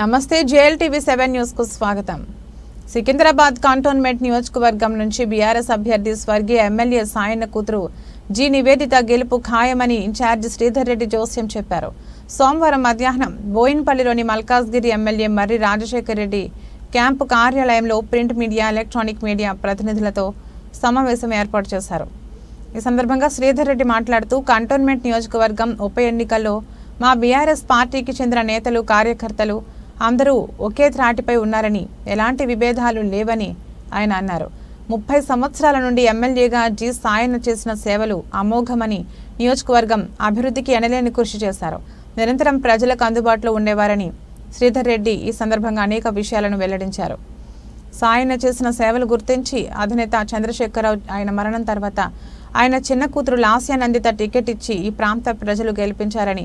నమస్తే JL TV seven న్యూస్కు స్వాగతం. సికింద్రాబాద్ కాంటోన్మెంట్ నియోజకవర్గం నుంచి బీఆర్ఎస్ అభ్యర్థి స్వర్గీయ ఎమ్మెల్యే సాయన్న కూతురు జి నివేదిత గెలుపు ఖాయమని ఇన్ఛార్జ్ శ్రీధర్ రెడ్డి జోస్యం చెప్పారు. సోమవారం మధ్యాహ్నం బోయిన్పల్లిలోని మల్కాజ్గిరి ఎమ్మెల్యే మర్రి రాజశేఖర్ రెడ్డి క్యాంపు కార్యాలయంలో ప్రింట్ మీడియా ఎలక్ట్రానిక్ మీడియా ప్రతినిధులతో సమావేశం ఏర్పాటు చేశారు. ఈ సందర్భంగా శ్రీధర్ రెడ్డి మాట్లాడుతూ కంటోన్మెంట్ నియోజకవర్గం ఉప ఎన్నికల్లో మా బీఆర్ఎస్ పార్టీకి చెందిన నేతలు కార్యకర్తలు అందరూ ఒకే త్రాటిపై ఉన్నారని ఎలాంటి విభేదాలు లేవని ఆయన అన్నారు. ముప్పై సంవత్సరాల నుండి ఎమ్మెల్యేగా జి. సాయన్న చేసిన సేవలు అమోఘమని నియోజకవర్గం అభివృద్ధికి ఎనలేని కృషి చేశారు. నిరంతరం ప్రజలకు అందుబాటులో ఉండేవారని శ్రీధర్ రెడ్డి ఈ సందర్భంగా అనేక విషయాలను వెల్లడించారు. సాయన చేసిన సేవలు గుర్తించి అధినేత చంద్రశేఖరరావు ఆయన మరణం తర్వాత ఆయన చిన్న కూతురు లాస్యానందిత టికెట్ ఇచ్చి ఈ ప్రాంత ప్రజలు గెలిపించారని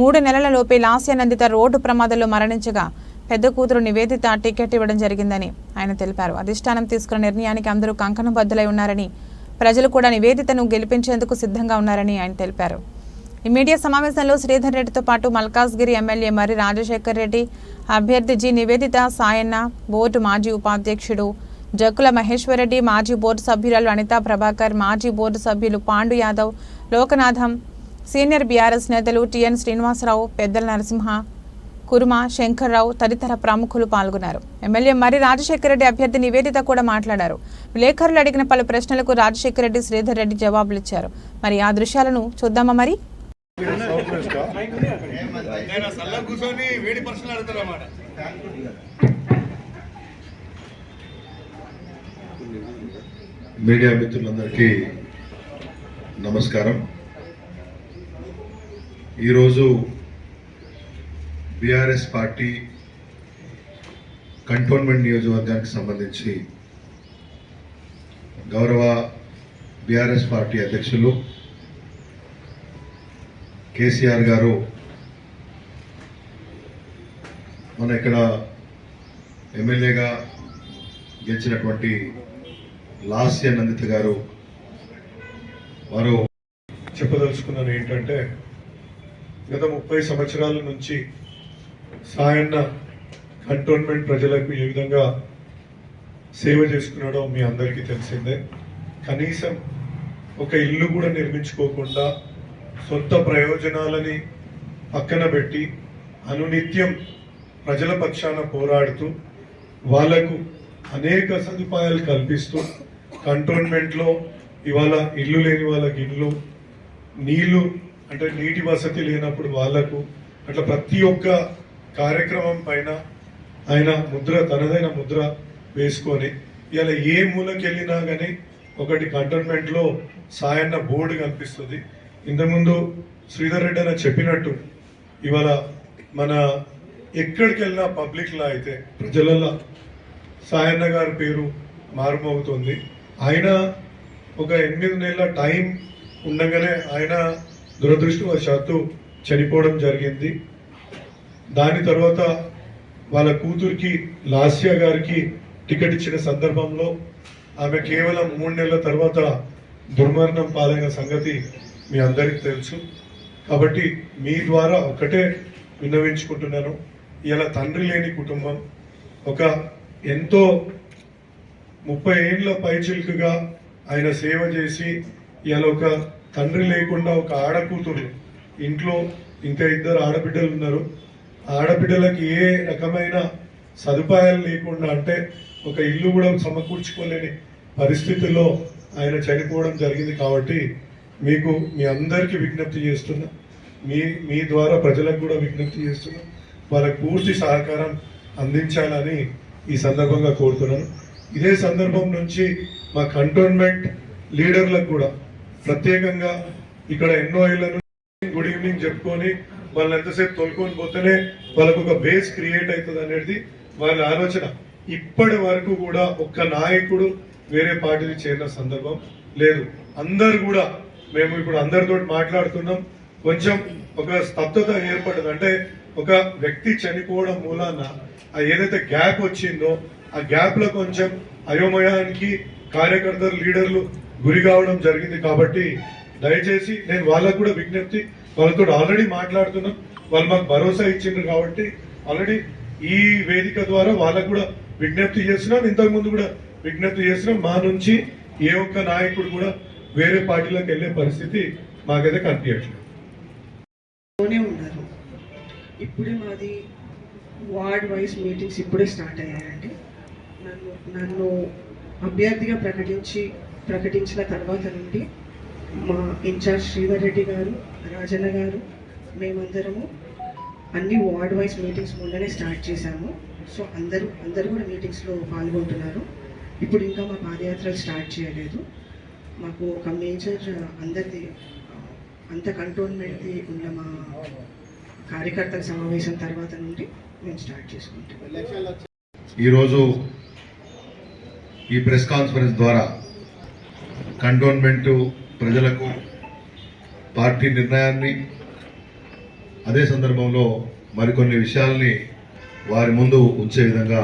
మూడు నెలలలోపే లాస్యానందిత రోడ్డు ప్రమాదంలో మరణించగా పెద్ద కూతురు నివేదిత టికెట్ ఇవ్వడం జరిగిందని ఆయన తెలిపారు. అధిష్టానం తీసుకున్న నిర్ణయానికి అందరూ కంకణబద్ధులై ఉన్నారని ప్రజలు కూడా నివేదితను గెలిపించేందుకు సిద్ధంగా ఉన్నారని ఆయన తెలిపారు. ఈ మీడియా సమావేశంలో శ్రీధర్ రెడ్డితో పాటు మల్కాజ్గిరి ఎమ్మెల్యే మరి రాజశేఖర్ రెడ్డి అభ్యర్థి జి నివేదిత సాయన్న బోర్డు మాజీ ఉపాధ్యక్షుడు జక్కుల మహేశ్వరరెడ్డి మాజీ బోర్డు సభ్యురాలు అనితా ప్రభాకర్ మాజీ బోర్డు సభ్యులు పాండు యాదవ్ లోకనాథం సీనియర్ బీఆర్ఎస్ నేతలు టిఎన్ శ్రీనివాసరావు పెద్దల నరసింహ కుర్మ శంకర్రావు తదితర ప్రముఖులు పాల్గొన్నారు. ఎమ్మెల్యే మరి రాజశేఖర రెడ్డి అభ్యర్థి నివేదిత కూడా మాట్లాడారు. విలేకరులు అడిగిన పలు ప్రశ్నలకు రాజశేఖర రెడ్డి శ్రీధర్ రెడ్డి జవాబులిచ్చారు మరి ఆ దృశ్యాలను చూద్దామా మరి? మీడియా మిత్రులందరికీ నమస్కారం. ఈరోజు బీఆర్ఎస్ పార్టీ కంటోన్మెంట్ నియోజకవర్గానికి సంబంధించి గౌరవ బీఆర్ఎస్ పార్టీ అధ్యక్షులు కేసీఆర్ గారు మన ఇక్కడ ఎమ్మెల్యేగా గెలిచినటువంటి లాస్య నందిత గారు వారు చెప్పదలుచుకున్నాను ఏంటంటే గత ముప్పై సంవత్సరాల నుంచి సాయన్న కంటోన్మెంట్ ప్రజలకు ఏ విధంగా సేవ చేసుకున్నాడో మీ అందరికీ తెలిసిందే. కనీసం ఒక ఇల్లు కూడా నిర్మించుకోకుండా సొంత ప్రయోజనాలని పక్కన పెట్టి అనునిత్యం ప్రజల పక్షాన పోరాడుతూ వాళ్ళకు అనేక సదుపాయాలు కల్పిస్తూ కంటోన్మెంట్లో ఇవాళ ఇల్లు లేని వాళ్ళకి ఇల్లు నీళ్ళు అంటే నీటి వసతి లేనప్పుడు వాళ్ళకు అట్లా ప్రతి ఒక్క కార్యక్రమం పైన ఆయన ముద్ర తనదైన ముద్ర వేసుకొని ఇలా ఏ మూలకి వెళ్ళినా కానీ ఒకటి కంటోన్మెంట్లో సాయన్న బోర్డు కనిపిస్తుంది. ఇంతకుముందు శ్రీధర్ రెడ్డి అని చెప్పినట్టు ఇవాళ మన ఎక్కడికి వెళ్ళినా పబ్లిక్లో అయితే ప్రజలలో సాయన్న గారి పేరు మారుమోగుతుంది ఆయన ఒక ఎనిమిది నెలల టైం ఉండగానే ఆయన దురదృష్టవశాత్తు చనిపోవడం జరిగింది. దాని తర్వాత వాళ్ళ కూతురికి లాస్య గారికి టికెట్ ఇచ్చిన సందర్భంలో ఆమె కేవలం మూడు నెలల తర్వాత దుర్మరణం పాలైన సంగతి మీ అందరికీ తెలుసు. కాబట్టి మీ ద్వారా ఒకటే విన్నవించుకుంటున్నాను. ఇలా తండ్రి లేని కుటుంబం ఒక ఎంతో ముప్పై ఏండ్ల పైచిలుకుగా ఆయన సేవ చేసి ఇలా ఒక తండ్రి లేకుండా ఒక ఆడకూతురు ఇంట్లో ఇంకా ఇద్దరు ఆడబిడ్డలు ఉన్నారు. ఆడబిడ్డలకి ఏ రకమైన సదుపాయాలు లేకుండా అంటే ఒక ఇల్లు కూడా సమకూర్చుకోలేని పరిస్థితుల్లో ఆయన చనిపోవడం జరిగింది కాబట్టి మీకు మీ అందరికీ విజ్ఞప్తి చేస్తున్నా. మీ మీ ద్వారా ప్రజలకు కూడా విజ్ఞప్తి చేస్తున్నా. వాళ్ళకు పూర్తి సహకారం అందించాలని ఈ సందర్భంగా కోరుతున్నాను. ఇదే సందర్భం నుంచి మా కంటోన్మెంట్ లీడర్లకు కూడా ప్రత్యేకంగా ఇక్కడ ఎన్నో ఇళ్ళను గుడ్ ఈవినింగ్ చెప్పుకొని వాళ్ళని ఎంతసేపు తోలుకొని పోతేనే వాళ్ళకు ఒక బేస్ క్రియేట్ అవుతుంది అనేది వాళ్ళ ఆలోచన. ఇప్పటి వరకు కూడా ఒక్క నాయకుడు వేరే పార్టీకి చేరిన సందర్భం లేదు. అందరు కూడా మేము ఇప్పుడు అందరితో మాట్లాడుతున్నాం. కొంచెం ఒక స్తబ్దత ఏర్పడింది అంటే ఒక వ్యక్తి చనిపోవడం మూలాన ఆ ఏదైతే గ్యాప్ వచ్చిందో ఆ గ్యాప్లో కొంచెం అయోమయానికి కార్యకర్తలు లీడర్లు గురి కావడం జరిగింది కాబట్టి దయచేసి నేను వాళ్ళకు కూడా విజ్ఞప్తి వాళ్ళతో ఆల్రెడీ మాట్లాడుతున్నాం. వాళ్ళు మాకు భరోసా ఇచ్చిండ్రు కాబట్టి ఆల్రెడీ ఈ వేదిక ద్వారా వాళ్ళకు కూడా విజ్ఞప్తి చేస్తున్నాం. ఇంతకుముందు కూడా విజ్ఞప్తి చేస్తున్నాం. మా నుంచి ఏ ఒక్క నాయకుడు కూడా వేరే పార్టీలకు వెళ్ళే పరిస్థితి మాకైతే కనిపించట్లేదు. ఉన్నారు. ఇప్పుడే మాది వార్డ్ వైజ్ మీటింగ్స్ ఇప్పుడే స్టార్ట్ అయ్యాయండి. నన్ను నన్ను అభ్యర్థిగా ప్రకటించి ప్రకటించిన తర్వాత నుండి మా ఇన్ఛార్జ్ శ్రీధర్ రెడ్డి గారు రాజన్న గారు మేమందరము అన్ని వార్డ్ వైజ్ మీటింగ్స్ ముందనే స్టార్ట్ చేశాము. సో అందరూ అందరూ కూడా మీటింగ్స్లో పాల్గొంటున్నారు. ఇప్పుడు ఇంకా మా పాదయాత్రలు స్టార్ట్ చేయలేదు. మాకు ఒక మేజర్ అందరిది అంత కంటోన్మెంట్ది ఉన్న మా కార్యకర్తల సమావేశం తర్వాత నుండి మేము స్టార్ట్ చేసుకుంటాం ఈరోజు ఈ ప్రెస్ కాన్ఫరెన్స్ ద్వారా కంటోన్మెంట్ ప్రజలకు పార్టీ నిర్ణయాన్ని అదే సందర్భంలో మరికొన్ని విషయాల్ని వారి ముందు ఉంచే విధంగా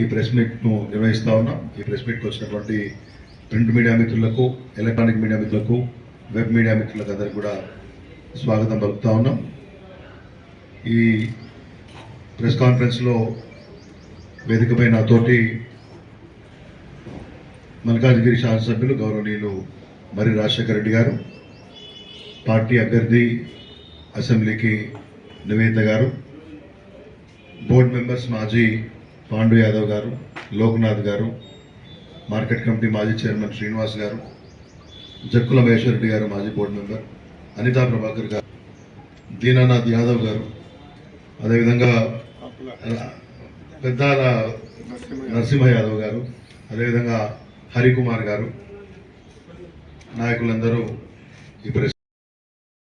ఈ ప్రెస్ మీట్ను నిర్వహిస్తూ ఉన్నాం. ఈ ప్రెస్ మీట్కి వచ్చినటువంటి ప్రింట్ మీడియా మిత్రులకు ఎలక్ట్రానిక్ మీడియా మిత్రులకు వెబ్ మీడియా మిత్రులకు అందరికీ కూడా స్వాగతం పలుకుతా ఉన్నాం. ఈ ప్రెస్ కాన్ఫరెన్స్లో వేదికపై నాతోటి మల్కాజ్గిరి శాసనసభ్యులు గౌరవనీయులు మరి రాజశేఖర రెడ్డి గారు పార్టీ అభ్యర్థి అసెంబ్లీకి నివేదిత గారు బోర్డు మెంబర్స్ మాజీ పాండు యాదవ్ గారు లోక్నాథ్ గారు మార్కెట్ కమిటీ మాజీ చైర్మన్ శ్రీనివాస్ గారు జక్కుల మహేశ్వర రెడ్డి గారు మాజీ బోర్డు మెంబర్ అనితా ప్రభాకర్ గారు దీనానాథ్ యాదవ్ గారు అదేవిధంగా పెద్దాల నరసింహ యాదవ్ గారు అదేవిధంగా హరికుమార్ గారు నాయకులందరూ ఈ